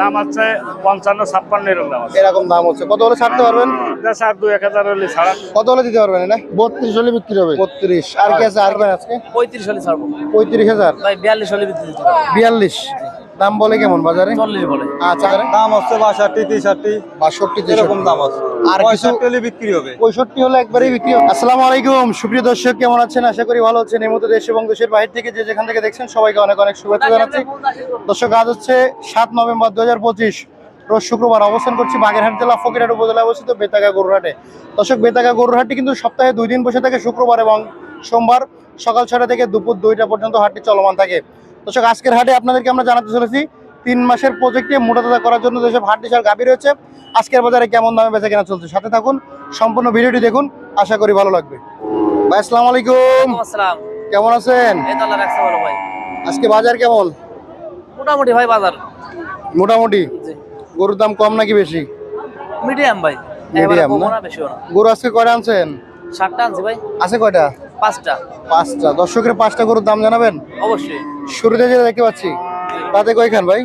দাম আছে পঞ্চান্ন ছাপ্পান্ন এরকম দাম আছে। এরকম দাম হচ্ছে। কত হলে ছাড়তে পারবেন? যা স্যার দু এক হাজার হলে ছাড়া। কত হলে দিতে পারবেন এটা? বত্রিশ হলে বিক্রি হবে। বত্রিশ। আর কি আছে? আর কি আজকে? পঁয়ত্রিশ হলে ছাড়বো। পঁয়ত্রিশ হাজার। বিয়াল্লিশ হলে বিক্রি বিয়াল্লিশ। দাম বলে কেমন বাজারে? চল্লিশ বলে। আচ্ছা দাম হচ্ছে বাষট্টি তেষট্টি। বাষট্টি এরকম দাম আছে। আর পঁয়ষট্টি হলে বিক্রি হবে। পঁয়ষট্টি হলে একবারেই বিক্রি হবে। আসসালামু আলাইকুম। সুপ্রিয় দর্শক কেমন আছেন? আশা করি ভালো আছেন। এই মতো দেশ এবং দেশের বাইরে থেকে যে যেখান থেকে দেখছেন সবাইকে অনেক অনেক শুভেচ্ছা জানাচ্ছি। দর্শক আজ হচ্ছে সাত নভেম্বর দু পঁচিশ। রোজ শুক্রবার অবস্থান করছি বাগেরহাট জেলা ফকিরহাট উপজেলায় অবস্থিত বেতাগা গরুরহাটে। দর্শক বেতাগা গরুরহাটটি কিন্তু সপ্তাহে দুই দিন বসে থাকে শুক্রবার এবং সোমবার। সকাল ছটা থেকে দুপুর দুইটা পর্যন্ত হাটটি চলমান থাকে। দর্শক আজকের হাটে আপনাদেরকে আমরা জানাতে চলেছি তিন মাসের প্রজেক্টে মোটা তাজা করার জন্য যেসব হাট বিশাল গাভী রয়েছে আজকের বাজারে কেমন দামে বেচা কেনা চলছে সাথে থাকুন সম্পূর্ণ ভিডিওটি দেখুন আশা করি ভালো লাগবে। ভাই আসসালাম আলাইকুম। কেমন আছেন? আজকে বাজার কেমন? মোটামুটি ভাই বাজার। মোটামুটি? গরুর দাম কম নাকি বেশি? মিডিয়াম ভাই। না? গরু আজকে কয়টা আনছেন? আনছি ভাই। আছে কয়টা? পাঁচটা। পাঁচটা। দর্শকের পাঁচটা গরুর দাম জানাবেন? অবশ্যই। শুরুতে যেটা দেখতে পাচ্ছি তাতে কয়খান ভাই?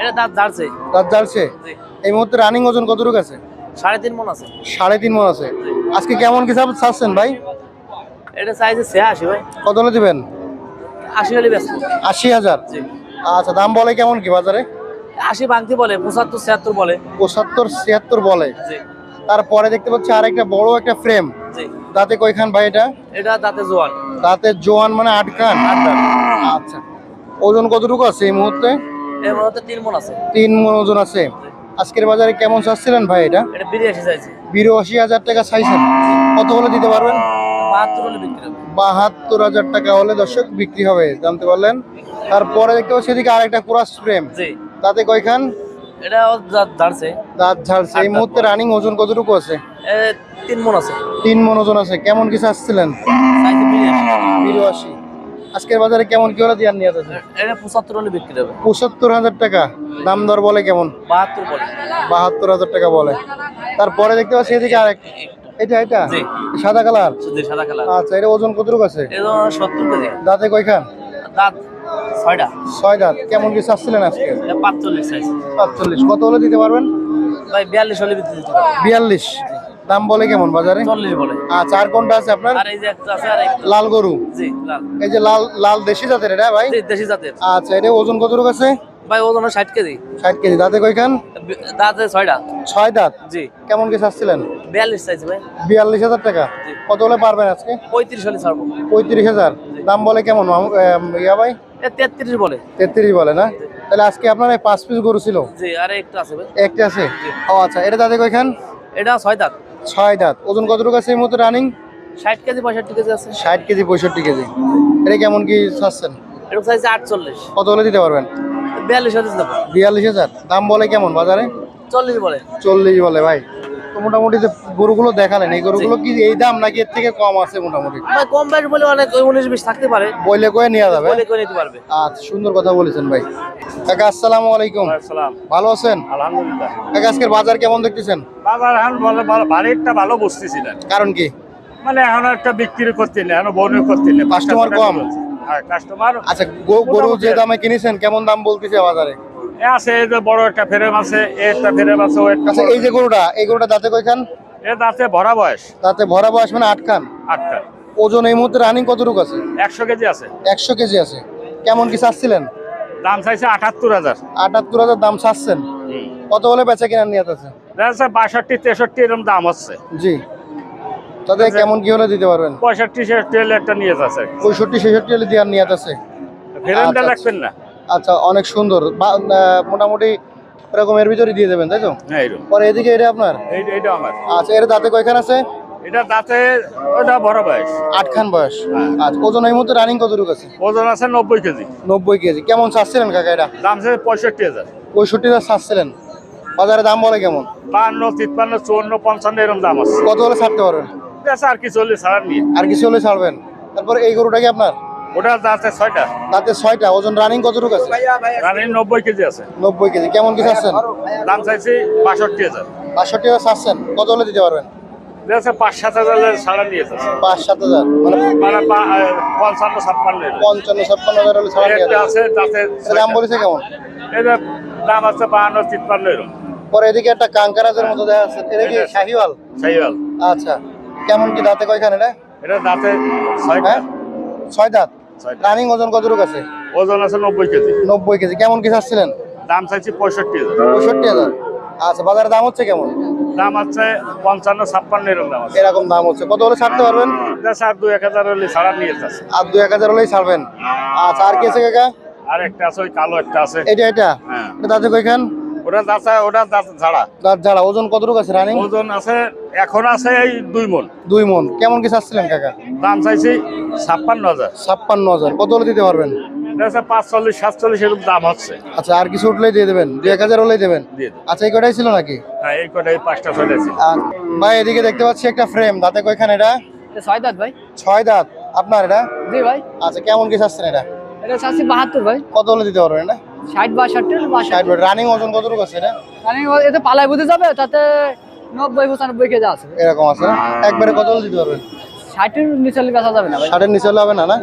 এটা দাঁত ঝাড়ছে। দাঁত জি। এই মুহূর্তে রানিং ওজন কতটুকু আছে? সাড়ে তিন মন আছে। সাড়ে তিন মন আছে। আজকে কেমন কি চাচ্ছেন ভাই? এটা সাইজে আসি ভাই। কত হলে দিবেন? আশি হলে ব্যস্ত আশি হাজার? আচ্ছা দাম বলে কেমন কি বাজারে? আশি ভাঙতি বলে পঁচাত্তর ছিয়াত্তর বলে। পঁচাত্তর ছিয়াত্তর বলে। তারপরে দেখতে পাচ্ছি আর একটা বড় একটা ফ্রেম দাঁতে কয়খান ভাই এটা? এটা দাঁতে জোয়ান। দাঁতে জোয়ান মানে আট খান আচ্ছা। ওজন কতটুকু আছে এই মুহূর্তে? তিন মন আছে। তিন মন ওজন আছে। আজকের বাজারে কেমন চাচ্ছিলেন ভাই এটা? এটা চাইছি। বিরাশি হাজার টাকা চাইছেন। কত হলে দিতে পারবেন? বাহাত্তর হাজার টাকা হলে দর্শক বিক্রি হবে জানতে পারলেন? তারপরে দেখতে পাচ্ছি এদিকে আরেকটা ক্রস ফ্রেম তাতে কয়খান? এটা ঝাড়ছে। দাঁত ঝাড়ছে। এই মুহূর্তে রানিং ওজন কতটুকু আছে? তিন মন আছে। তিন মন ওজন আছে। কেমন কি চাচ্ছিলেন? সাইজে বিরাশি। আজকের বাজারে কেমন কি হলে? দেওয়ার নিয়ে আছে এটা পঁচাত্তর হলে বিক্রি হবে। পঁচাত্তর হাজার টাকা। দাম দর বলে কেমন? বাহাত্তর বলে। বাহাত্তর হাজার টাকা বলে। তারপরে দেখতে পাচ্ছি এদিকে আরেক এটা এটা? সাদা কালার? সাদা কালার। আচ্ছা এটা ওজন কতটুকু আছে? দাঁতে কয়খান? দাঁত ছয়টা। ছয় দাঁত কেমন কি চাচ্ছিলেন আজকে? পাঁচচল্লিশ সাইজ পাঁচচল্লিশ। কত হলে দিতে পারবেন? ভাই বিয়াল্লিশ হলে দিতে বিয়াল্লিশ। দাম বলে কেমন বাজারে? চল্লিশ বলে। আচ্ছা আর কোনটা আছে আপনার? লাল গরু। জি লাল। এই যে লাল লাল দেশি জাতের এটা ভাই? দেশি জাতের। আচ্ছা এটা ওজন কতটুকু আছে? ভাই ওজন ষাট কেজি। ষাট কেজি। দাঁতে কয়খান? বি- দাঁতে ছয়টা। ছয় দাঁত। জি। কেমন কি চাচ্ছিলেন বিয়াল্লিশ সাইজ ভাই। বিয়াল্লিশ হাজার টাকা। কত হলে পারবেন আজকে? পঁয়ত্রিশ হলে ছাড়বো। পঁয়ত্রিশ হাজার। দাম বলে কেমন? ইয়া ভাই? তেত্রিশ বলে। তেত্রিশ বলে না? তাহলে আজকে আপনার পাঁচ পিস গরু ছিল? জি আর একটা আছে একটা আছে? ও আচ্ছা এটা দাঁতে কয়খান? এটা ছয় দাঁত। ছয় দাঁত। ওজন কতটুকু আছে এই মতো রানিং ষাট কেজি পঁয়ষট্টি কেজি আছে। ষাট কেজি পঁয়ষট্টি কেজি। এটা কেমন কি চাচ্ছেন? এটা চাইছে আটচল্লিশ। কত হলে দিতে পারবেন? বিয়াল্লিশ দেবো বিয়াল্লিশ হাজার। দাম বলে কেমন বাজারে? চল্লিশ বলে। চল্লিশ বলে ভাই। মোটামুটি যে গরুগুলো দেখালেন এই গরুগুলো কি এই দাম নাকি এর থেকে কম আছে মোটামুটি? ভাই কম বাইশ বলে অনেক ওই উনিশ বিশ থাকতে পারে। বইলে কয়ে নেওয়া যাবে? বলে করে নিতে পারবে। আচ্ছা সুন্দর কথা বলেছেন ভাই। কাকা আসসালামু আলাইকুম। সালাম ভালো আছেন? আলহামদুলিল্লাহ। কাকা আজকের বাজার কেমন দেখতেছেন? বাজার এখন বাড়িটা ভালো বসতেছিলেন। কারণ কি? মানে এখন একটা বিক্রি করতে নেই এখন বউনি করতে নেই। Customer কম? হ্যাঁ কাস্টমার আচ্ছা গরু যে দামে কিনেছেন কেমন দাম বলতেছে বাজারে? আছে এই যে বড় একটা ফ্রেম আছে এ একটা ফ্রেম আছে ও একটা আচ্ছা এই যে গরুটা এই গরুটা দাঁতে কয়খান? এর দাঁতে ভরা বয়স। দাঁতে ভরা বয়স মানে আট খান আটটা ওজন এই মুহূর্তে রানিং কতটুকু আছে? একশো কেজি আছে। একশো কেজি আছে। কেমন কি চাচ্ছিলেন? দাম চাইছে আটাত্তর হাজার। আটাত্তর হাজার দাম চাচ্ছেন। কত হলে বেচা কেনার নিয়ত আছে? দেখা বাষট্টি তেষট্টি এরকম দাম হচ্ছে। জি। তাতে কেমন কি হলে দিতে পারবেন? পঁয়ষট্টি ছেষট্টি হলে একটা নিয়ে যাচ্ছে পঁয়ষট্টি ছেষট্টি হলে দেওয়ার নিয়ত আছে। ফ্রেমটা আচ্ছা, লাগবেন না। আচ্ছা অনেক সুন্দর। মোটামুটি এরকম এর ভিতরে দিয়ে দেবেন তাই তো? হ্যাঁ পরে এদিকে এটা আপনার? আমার। আচ্ছা এর দাঁতে কয়খান আছে? এটা দাঁতে ওটা বড় বয়স। আট খান বয়স আচ্ছা ওজন এই মুহূর্তে রানিং কতটুকু আছে? ওজন আছে নব্বই কেজি। নব্বই কেজি। কেমন চাচ্ছিলেন কাকা এটা? দাম আছে পঁয়ষট্টি হাজার। পঁয়ষট্টি হাজার চাচ্ছিলেন। বাজারে দাম বলে কেমন? বান্ন তিপ্পান্ন চুয়ান্ন পঞ্চান্ন এরকম দাম আছে। কত হলে ছাড়তে পারবেন? আর কি চল্লিশ ছাড়ার নিয়ে। আর কিছু হলে ছাড়বেন। তারপর এই গরুটা কি আপনার? ওটা দাঁতে ছয়টা। তাতে ছয়টা ওজন রানিং কতটুকু আছে? রানির নব্বই কেজি আছে। নব্বই কেজি কেমন দাম চাইছি বাষট্টি হাজার। বাষট্টি হাজার চাচ্ছেন কত হলে দিতে পারবেন? পাঁচ সাত হাজার পাঁচ সাত হাজার মানে মানে পঞ্চান্ন ছাপ্পান্ন পঞ্চান্ন ছাপ্পান্ন হাজার হলে ছাড়া নিয়ে আছে দাম বলেছে কেমন? এটা দাম আছে বাহান্ন তিপ্পান্ন এরকম। পরে এদিকে একটা কাঙ্কারাজের মতো দেখা যাচ্ছে এটা কি শাহিওয়াল? সাইওয়াল আচ্ছা কেমন কি দাঁতে কয়খান এটা? এটা দাঁতে ছয় হ্যাঁ? ছয় দাঁত। রানিং ওজন কতটুকু আছে? ওজন আছে নব্বই কেজি। নব্বই কেজি। কেমন কি চাচ্ছিলেন? দাম চাইছি পঁয়ষট্টি হাজার। পঁয়ষট্টি হাজার। আচ্ছা বাজারে দাম হচ্ছে কেমন? দাম আছে পঞ্চান্ন ছাপ্পান্ন এরকম দাম আছে। এরকম দাম হচ্ছে। কত হলে ছাড়তে পারবেন? স্যার দু এক হাজার হলে ছাড়া নিয়ে যাচ্ছে। আর দু এক হাজার হলেই ছাড়বেন। আচ্ছা আর কি আছে কাকা? আর একটা আছে ওই কালো একটা আছে। এটা এটা? হ্যাঁ। দাঁতে কয়খান? ওটা দাঁত ওটা দাঁত ঝাড়া। দাঁত ঝাড়া। ওজন কতটুকু আছে রানিং? ওজন আছে এখন আছে এই দুই মন। দুই মন। কেমন কি চাচ্ছিলেন কাকা? দাম চাইছি ছাপ্পান্ন হাজার। ছাপ্পান্ন হাজার। কত হলে দিতে পারবেন? পাঁচচল্লিশ সাতচল্লিশ এরকম দাম হচ্ছে। আচ্ছা আর কিছু উঠলেই দিয়ে দেবেন? দুই এক হাজার হলেই দেবেন? আচ্ছা এই কটাই ছিল নাকি? হ্যাঁ এই কটাই পাঁচটা ছয়টা ভাই এদিকে দেখতে পাচ্ছি একটা ফ্রেম দাঁতে কয়খান এটা? ছয় দাঁত ভাই। ছয় দাঁত। আপনার এটা? জি ভাই। আচ্ছা কেমন কি চাচ্ছেন এটা? এটা চাচ্ছি বাহাত্তর ভাই। কত হলে দিতে পারবেন এটা? ষাট বাষট্টি ষাট রানিং ওজন কতটুকু আছে এটা পালায় বুঝে যাবে তাতে নব্বই পঁচানব্বই কেজি আছে। এরকম আছে একবারে কত দিতে পারবেন? ষাটের নিচে বেচা যাবে না ভাই। ষাটের নিচে হলে হবে না না?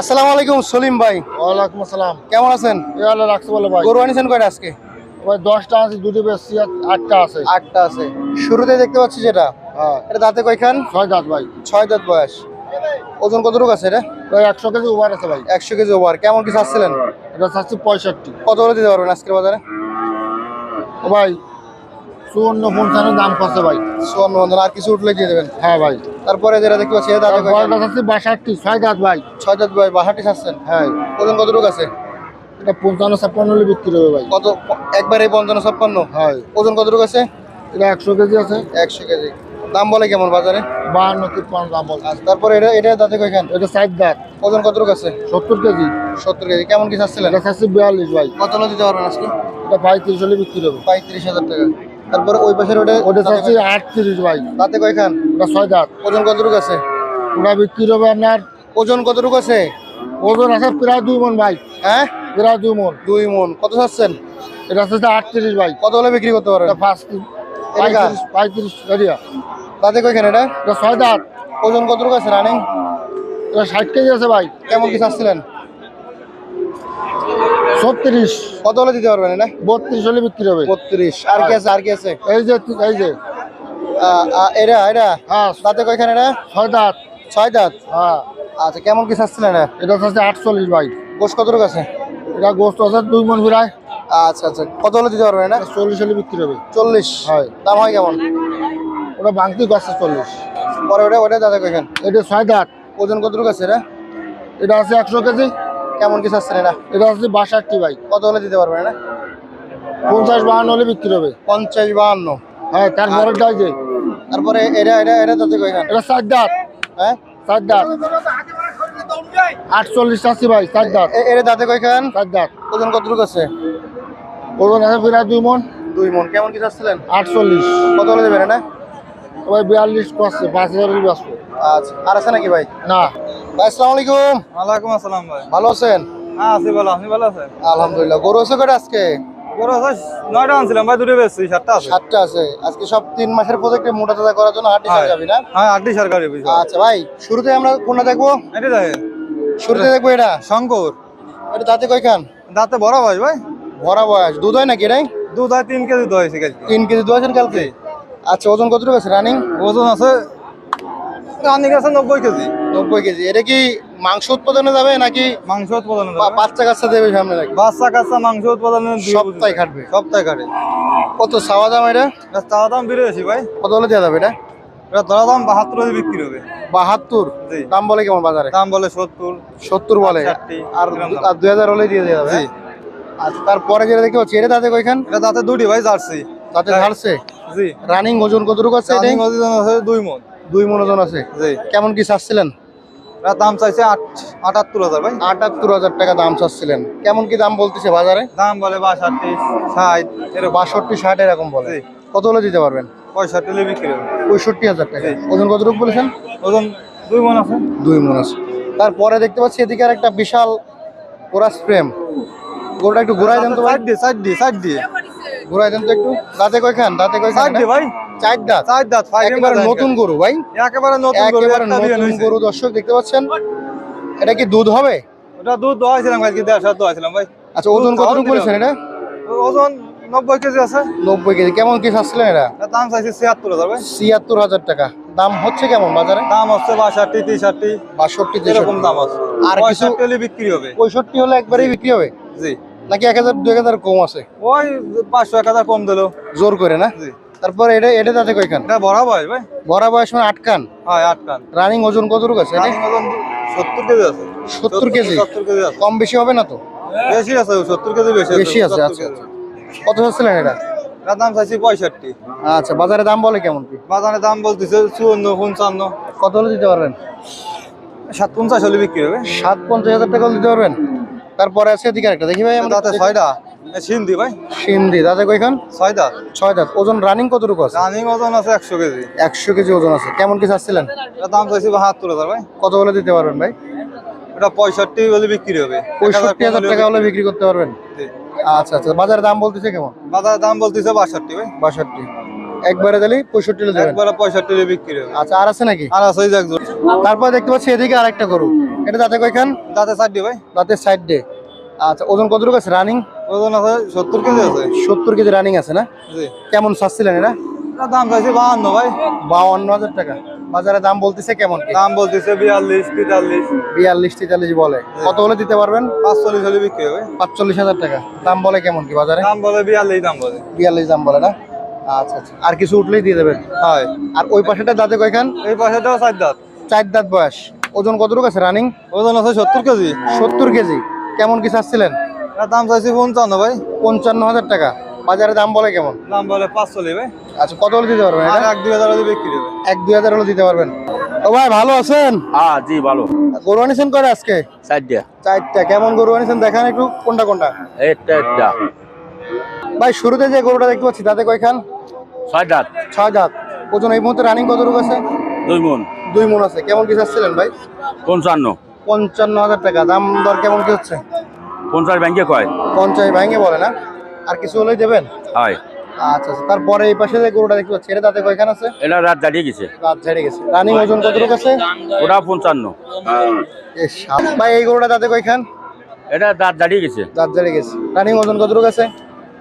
আসসালামু আলাইকুম সলিম ভাই। ওয়ালাইকুম আসসালাম। কেমন আছেন? ইয়ালে রাখছে বলে ভাই। গরু আনিছেন কয়টা আজকে? ওই দশটা আছে দুটো বেশি আটটা আছে। আটটা আছে। শুরুতে দেখতে পাচ্ছি যেটা। হ্যাঁ। এটা দাঁতে কয়খান? ছয় দাঁত ভাই। ছয় দাঁত বয়স। ওজন কত কতটুকু আছে এটা? ওই একশো কেজি ওভার আছে ভাই। একশো কেজি ওভার। কেমন কি চাচ্ছিলেন? এটা চাচ্ছি পঁয়ষট্টি। কত করে দিতে পারবেন আজকের বাজারে? ভাই চুয়ান্ন পঞ্চান্ন দাম করছে ভাই। চুয়ান্ন বন্ধন আর কিছু উঠলে দিয়ে দেবেন? হ্যাঁ ভাই। তারপরে যেটা দেখতে পাচ্ছি দাঁতে বাষট্টি ছয় দাঁত ভাই। ছয় দাঁত বয়স বাহাটি চাচ্ছেন হ্যাঁ। ওজন কতটুকু আছে? এটা পঞ্চান্ন ছাপ্পান্ন হলে বিক্রি হবে ভাই। কত? একবারে পঞ্চান্ন ছাপ্পান্ন? হ্যাঁ। ওজন কতটুকু আছে? এটা একশো কেজি আছে। একশো কেজি। দাম বলে কেমন বাজারে? বাহান্ন তিপ্পান্ন দাম বলছে আচ্ছা তারপরে এটা এটা দাঁতে কয়খান? এটা ষাট দাঁত। ওজন কতটুকু আছে? সত্তর কেজি। সত্তর কেজি। কেমন কি চাচ্ছিলেন? এটা চাচ্ছি বিয়াল্লিশ ভাই। কত দিতে পারবেন আজকে? এটা পঁয়ত্রিশ হলে বিক্রি হবে। পঁয়ত্রিশ হাজার টাকা। তারপরে ওই পাশের ওটা ওটা চাচ্ছি? আটত্রিশ ভাই। দাঁতে কয়খান? এটা ছয় দাঁত ওজন কতটুকু আছে? ওটা বিক্রি হবে আপনার ওজন কতটুকু আছে? ওজন আছে প্রায় দুই মন ভাই। হ্যাঁ? প্রায় দুই মন। দুই মন। কত চাচ্ছেন? এটা হচ্ছে আটত্রিশ ভাই। কত হলে বিক্রি করতে পারবেন এটা ফার্স্ট? পঁয়ত্রিশ পঁয়ত্রিশ এরিয়া। দাঁতে কয়খান এটা? এটা ছয় দাঁত ওজন কতটুকু আছে রানিং? এটা ষাট কেজি আছে ভাই। কেমন কি চাচ্ছিলেন? ছত্রিশ। কত হলে দিতে পারবেন এটা? বত্রিশ হলে বিক্রি হবে। বত্রিশ। আর কি আছে আর কি আছে? এই যে এই যে। এটা এটা? হ্যাঁ। দাঁতে কয়খান এটা? ছয় দাঁত। ছয় দাঁত? হ্যাঁ। আচ্ছা কেমন কি চাচ্ছিলেন এটা? এটা হচ্ছে আটচল্লিশ ভাই। গোস কতটুকু আছে? এটা গোস্ত আছে দুই মন প্রায় আচ্ছা আচ্ছা। কত হলে দিতে পারবেন এটা? চল্লিশ হলে বিক্রি হবে। চল্লিশ। হয়। দাম হয় কেমন? ওটা বাংতি গাছে চল্লিশ। পরে ওটা ওটা দাদা কয়খান? এটা ছয় দাঁত। ওজন কতটুকু আছে এটা? এটা আছে একশো কেজি। কেমন কি চাচ্ছেন এটা এটা হচ্ছে বাষট্টি ভাই। কত হলে দিতে পারবেন এটা পঞ্চাশ বাহান্ন হলে বিক্রি হবে। পঞ্চাশ বাহান্ন। হ্যাঁ তারপরে যে তারপরে এটা এটা এটা কয়খান? এটা চার দাঁত হ্যাঁ? চার দাঁত আটচল্লিশ আশি ভাই চার দাঁত এটা দাঁতে কয়খান? চার দাঁত ওজন কতটুকু আছে? ওজন আছে প্রায় দুই মন। দুই মন। কেমন কি চাচ্ছিলেন আটচল্লিশ। কত হলে দেবেন এটা ওই বিয়াল্লিশ করছে পাঁচ হাজার আচ্ছা। আর আছে নাকি ভাই? না। ভাই আসসালামু আলাইকুম। ওয়ালাইকুম আসসালাম ভাই। ভালো আছেন? হ্যাঁ আছি ভালো আপনি ভালো আছেন? আলহামদুলিল্লাহ। গরু আছে আজকে? আছে নয়টা আনছিলাম ভাই দুটো বেশি সাতটা আছে। সাতটা আছে। আজকে সব তিন মাসের প্রজেক্টে মোটা তাজা করার জন্য হাটে হ্যাঁ। যাবি না? হ্যাঁ আচ্ছা ভাই শুরুতে আমরা কোনটা দেখব? এটা শুরুতে দেখব এটা? শঙ্কর। এটা দাঁতে কয়খান? দাঁতে বড় ভাই ভাই। ভরা বয়স। দুধ হয় নাকি এটাই? দুধ হয় তিন কেজি দুধ হয়েছে কালকে। তিন কেজি দু আছেন কালকে? আচ্ছা ওজন কতটুকু আছে? রানিং? ওজন আছে রানিক আছে নব্বই কেজি। নব্বই কেজি। এটা কি মাংস উৎপাদনে যাবে নাকি মাংস উৎপাদন বাচ্চা কাচ্চা দেবে সামনে নাকি বাচ্চা কাচ্চা মাংস উৎপাদনের দুই সপ্তাহে খাটবে সপ্তাহে কাটে। কত চাওয়া দাম এটা? এটা চা দাম ভাই। কত হলে দেওয়া যাবে এটা? এটা ধরা দাম বাহাত্তর বিক্রি হবে। বাহাত্তর। দাম বলে কেমন বাজারে? দাম বলে সত্তর। সত্তর বলে। ষাটটি, আর আর দুই হাজার হলে দিয়ে দেওয়া যাবে? আচ্ছা তারপরে যেটা দেখতে পাচ্ছি এটা দাঁতে কয়খান? এটা দাঁতে দুটি ভাই জার্সি। দাঁতে হ্যাঁ। ঝাড়ছে জি। রানিং ওজন কতটুকু আছে রানিং ওজন আছে দুই মন। দুই মন ওজন আছে কেমন কি চাচ্ছিলেন? দাম চাইছে আট আটাত্তর হাজার ভাই। আটাত্তর হাজার টাকা দাম চাচ্ছিলেন। কেমন কি দাম বলতেছে বাজারে? দাম বলে বাষট্টি ষাট এরকম। বাষট্টি ষাট এরকম বলে। কত হলে দিতে পারবেন? পঁয়ষট্টি হলে বিক্রি হবে। পঁয়ষট্টি হাজার টাকা। ওজন কতটুকু বলেছেন? ওজন দুই মন আছে। দুই মন আছে। তারপরে দেখতে পাচ্ছি এদিকে আর একটা বিশাল কোরাস ফ্রেম। গরুটা একটু ঘুরাই দেন তো ভাই। দিয়ে ষাট দিয়ে ষাট দিয়ে। ঘুরাই দেন তো একটু। দাঁতে কয়খান? দাঁতে কয়খান ভাই। চার দাঁত। চার দাঁত একেবারে নতুন গরু ভাই। একেবারে নতুন গরু, একেবারে নতুন গরু দর্শক দেখতে পাচ্ছেন। এটা কি দুধ হবে? ওটা দুধ দোয়াইছিলাম কালকে দেড় সাত দোয়াইছিলাম ভাই। আচ্ছা ওজন কতটুকু দিলাম। এটা? ওজন নব্বই কেজি আছে। নব্বই কেজি কেমন কি চাচ্ছিলেন এটা? দাম চাইছি ছিয়াত্তর হাজার ভাই। ছিয়াত্তর হাজার টাকা। দাম হচ্ছে কেমন বাজারে? দাম হচ্ছে বাষট্টি তেষট্টি। বাষট্টি এরকম দাম আছে। আর কিছু হলে বিক্রি হবে। পঁয়ষট্টি হলে একবারেই বিক্রি হবে? জি। নাকি এক হাজার দুই হাজার কম আছে? ওই পাঁচশো এক হাজার কম দিলো। জোর করে না? জি। তারপর এটা এটা তাতে কয়খান? এটা বড় বয়স ভাই। বড় বয়স মানে আটকান হ্যাঁ আট কান। রানিং ওজন কতটুকু আছে রানিং ওজন সত্তর কেজি আছে। সত্তর কেজি? সত্তর কেজি আছে। কম বেশি হবে না তো? বেশি আছে সত্তর কেজি বেশি আছে বেশি আছে 70 আচ্ছা। কত চাচ্ছিলেন এটা? এটার দাম চাইছি পঁয়ষট্টি। আচ্ছা বাজারে দাম বলে কেমন কি? বাজারে দাম বলতেছে চুয়ান্ন পঞ্চান্ন। কত হলে দিতে পারবেন? সাত পঞ্চাশ হলে বিক্রি হবে। সাত পঞ্চাশ হাজার টাকা দিতে পারবেন? তারপরে আছে এদিকে একটা দেখি ভাই আমরা ছয়টা। সিন্ধি ভাই। সিন্ধি দাদা কয়খান? ছয়টা ছয় দাঁত। ওজন রানিং কতটুকু আছে? রানিং ওজন আছে একশো কেজি। একশো কেজি ওজন আছে। কেমন কি চাচ্ছিলেন? দাম চাইছি বাহাত্তর হাজার ভাই। কত হলে দিতে পারবেন ভাই? এটা পঁয়ষট্টি হলে বিক্রি হবে। পঁয়ষট্টি হাজার টাকা হলে বিক্রি করতে পারবেন? আচ্ছা আচ্ছা। বাজারে দাম বলতেছে কেমন? বাজারের দাম বলতেছে বাষট্টি ভাই। বাষট্টি। একবারে দিলেই পঁয়ষট্টি একবারে পঁয়ষট্টি বিক্রি হবে। আচ্ছা আর আছে নাকি? আর আছে তারপর দেখতে পাচ্ছি এদিকে আরেকটা গরু। এটা দাঁতে কয়খান? তাতে চারটি ভাই। দাঁতের সাইড ডে। আচ্ছা ওজন কতটুকু আছে? রানিং ওজন আছে সত্তর কেজি আছে। সত্তর কেজি রানিং আছে না? কেমন চাচ্ছিলেন এটা দাম চাইছি বাহান্ন ভাই। বাউন্ন হাজার টাকা। বাজারে দাম বলতেছে কেমন দাম বলতেছে বিয়াল্লিশ তেতাল্লিশ। বিয়াল্লিশ তেতাল্লিশ বলে। কত হলে দিতে পারবেন? পাঁচচল্লিশ হলে বিক্রি হবে। পাঁচচল্লিশ হাজার টাকা। দাম বলে কেমন কি বাজারে? দাম বলে বিয়াল্লিশ দাম বলে। বিয়াল্লিশ দাম বলে না? আচ্ছা আচ্ছা। আর কিছু উঠলেই দিয়ে দেবেন? হয়। আর ওই পাশেটা দাঁতে কয়খান? এই পাশেটাও চার দাঁত। চার দাঁত বয়স। ওজন কতটুকু আছে? রানিং ওজন আছে সত্তর কেজি। সত্তর কেজি। কেমন কি চাচ্ছিলেন? দাম চাইছি পঞ্চান্ন ভাই। পঞ্চান্ন হাজার টাকা। বাজারে দাম বলে কেমন? দাম বলে পাঁচচল্লিশ ভাই। আচ্ছা কত হলে দিতে পারবেন এক দুই হাজার হলে বিক্রি হবে। এক দুই হাজার হলে দিতে পারবেন। ও ভাই ভালো আছেন? হ্যাঁ জি ভালো। গরু আনিছেন করে আজকে? চারটা। চারটা। কেমন গরু আনিছেন? দেখান একটু কোনটা কোনটা? একটা একটা ভাই শুরুতে যে গরুটা দেখতে পাচ্ছি তাতে কয়খান ছয় দাঁত। ছয় দাঁত। ওজন এই মুহূর্তে রানিং কতটুকু আছে? দুই মন। দুই মন আছে। কেমন কি চাচ্ছিলেন ভাই? পঞ্চান্ন। পঞ্চান্ন হাজার টাকা। দাম দর কেমন কি হচ্ছে? পঞ্চাশ ব্যাংকে কয়? পঞ্চাশ ভাঙে বলে না। আর কিছু হলেই দেবেন? হয়। আচ্ছা আচ্ছা। তারপরে এই পাশে যে গরুটা দেখতে পাচ্ছি এটা তাতে কয়খান আছে? এটা রাত দাঁড়িয়ে গেছে। রাত ছেড়ে গেছে। রানিং ওজন কতটুকু আছে? ওটা পঞ্চান্ন। সাত ভাই এই গরুটা কয়খান? এটা দাঁত দাঁড়িয়ে গেছে। রাত ছেড়ে গেছে। রানিং ওজন কতটুকু আছে?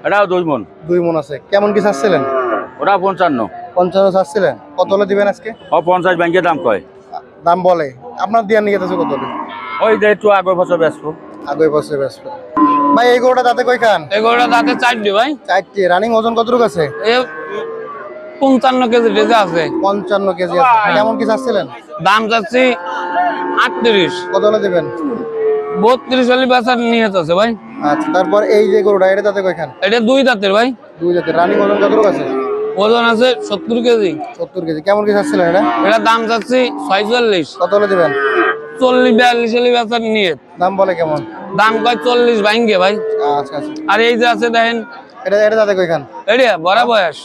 এটাও দুই মন। দুই মন আছে। কেমন কি চাচ্ছিলেন? ওটা পঞ্চান্ন। পঞ্চান্ন চাচ্ছিলেন। কত হলে দিবেন আজকে? ও পঞ্চাশ ব্যাংকের দাম কয়। দাম বলে। আপনার দিয়ে নিয়ে গেছে কত ওই যে একটু আগে বছর ব্যস্ত। আগে বসে ব্যস্ত। ভাই এই গরুটা তাতে কয়খান? এগুলোটা দাঁতে চারটি ভাই। চারটি। রানিং ওজন কতটুকু আছে? পঞ্চান্ন কেজি ডেজে আছে। পঞ্চান্ন কেজি আছে। কেমন কি চাচ্ছিলেন? দাম চাচ্ছি আটত্রিশ। কত হলে দিবেন? বত্রিশ হলে বেচার নিয়ত আছে ভাই। আচ্ছা তারপর এই যে গরুটা এটা তাতে কয়খান? এটা দুই দাঁতের ভাই। দুই জাতের রানিং ওজন কতটুকু আছে? ওজন আছে সত্তর কেজি। সত্তর কেজি। কেমন কি চাচ্ছিলেন এটা? এটা দাম চাচ্ছি ছয়চল্লিশ। কত হলে দিবেন? চল্লিশ বিয়াল্লিশ হলে বেচার নিয়ত। দাম বলে কেমন? দাম কয় চল্লিশ ভাই। আচ্ছা আচ্ছা। আর এই যে আছে দেখেন এটা এডিয়া বড় বয়স।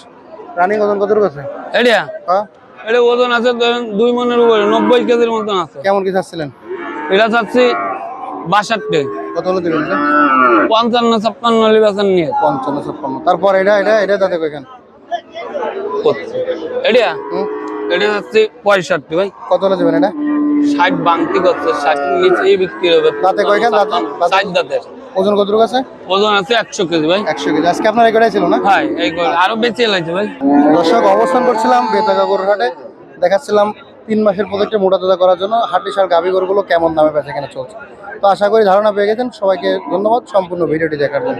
রানিং ওজন আছে? এডিয়া। হ্যাঁ? এটা ওজন আছে ধরেন দুই মনের উপরে নব্বই কেজির মতন আছে। কেমন কি চাচ্ছিলেন এটা চাচ্ছি বাষট্টি। কত হলে দিবেন পঞ্চান্ন ছাপ্পান্ন নিয়ত। পঞ্চান্ন ছাপ্পান্ন। তারপর এটা এটা এটা তাতে কয়খান করছে এডিয়া? হুম? এটা যাচ্ছে পঁয়ষট্টি ভাই। কত হলে দিবেন এটা? ষাট বাংতি করছে ষাট নিচেই বিক্রি হবে। দাঁতে কয়খান? দাঁতে- দাঁতে- ষাট দাঁতের। ওজন কতটুকু আছে? ওজন আছে একশো কেজি ভাই। একশো কেজি। আজকে আপনার ছিল না? এই আরও বেঁচে লাগছে ভাই। দর্শক অবস্থান করছিলাম বেতাগা দেখাচ্ছিলাম তিন মাসের প্রজেক্টে মোটা তাজা করার জন্য। হাটি সার গাভি গরুগুলো কেমন দামে বেচা কেনা চলছে? তো আশা করি ধারণা পেয়ে গেছেন। সবাইকে ধন্যবাদ। সম্পূর্ণ ভিডিওটি দেখার জন্য।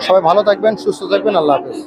সবাই ভালো থাকবেন সুস্থ থাকবেন। আল্লাহ হাফেজ।